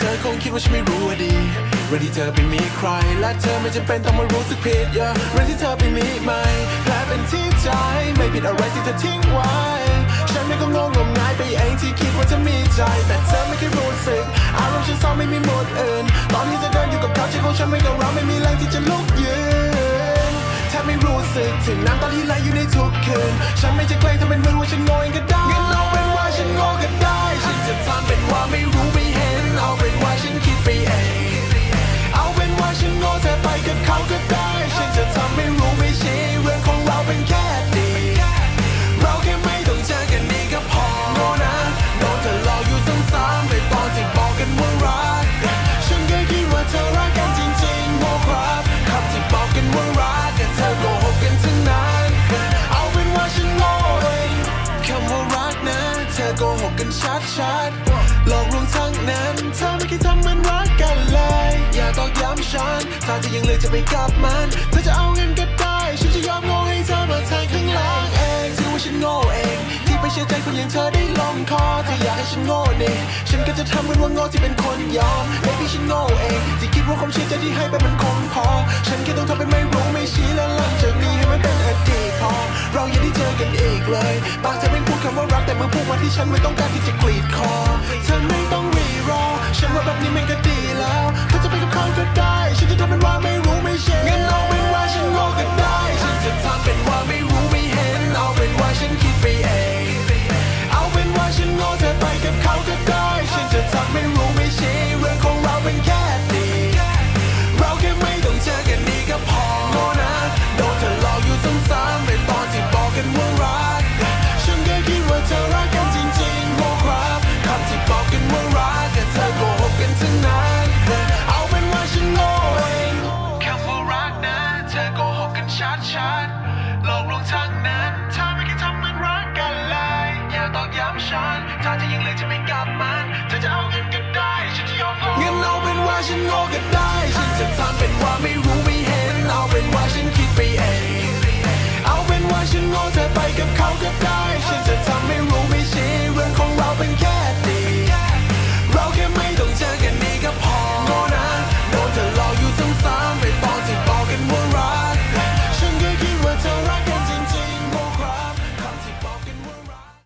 เธอคงคิดว่าฉันไม่รู้ว่าดีเรื่องที่เธอไปมีใคร และเธอไม่จำเป็นต้องมารู้สึกผิดอย่าเรื่องที่เธอไปมีใหม่แผลเป็นที่ใจไม่ผิดอะไรที่เธอทิ้งไว้ ฉันไม่ก็งงงมงายไปเองที่คิดว่าจะมีใจ แต่เธอไม่เคยรู้สึกอารมณ์ฉันเศร้าไม่มีหมดอื่น ตอนที่เธอเดินอยู่กับเขาใจของฉันไม่กับเราไม่มีแรงที่จะลุกยืนแทบไม่รู้สึกถึงน้ำตาที่ไหลอยู่ในทุก ชัดหลอกลวงทั้งนั้นเธอไม่เคยทำเหมือนรักกันเลย อย่าตอกย้ำฉัน ถ้าเธอยังเลือกจะไปกับมันเธอจะเอาเงินก็ได้ ฉันจะยอมโง่ให้เธอมาแทนข้างหล่างเองถือว่าฉันโง่เอง ที่ไปเชื่อใจคนอย่างเธอได้ลงคอถ้าอยากให้ฉันโง่นี่ฉันก็จะทำเหมือนว่าโง่ที่เป็นคนยอม Baby ฉันโง่เองที่คิดว่าความเชื่อใจที่ให้ไปมันคงพอ ฉันแค่ต้องทำเป็นไม่รู้ไม่ชี้แล้วหลังจากนี้ให้มันเป็นอดีตพอ เราอย่าได้เจอกันอีกเลยบางเธอำว่ารักแต่เมื่อพูดมาที่ฉันไม่ต้องการที่จะกรีดคอ เธอไม่ต้อง ชัดชัดหลอกลวงทั้งนั้น ถ้าไม่คิดทำมันรักกันเลยอย่าตอกย้ำฉัน ถ้าจะยิงเลยจะไม่กลับมันเธอจะเอาเงินก็ได้ ฉันจะยอมลงเงินเอาเป็นว่าฉันโง่ก็ได้ ฉันจะทำเป็นว่าไม่รู้ไม่เห็น เอาเป็นว่าฉันคิดไปเอง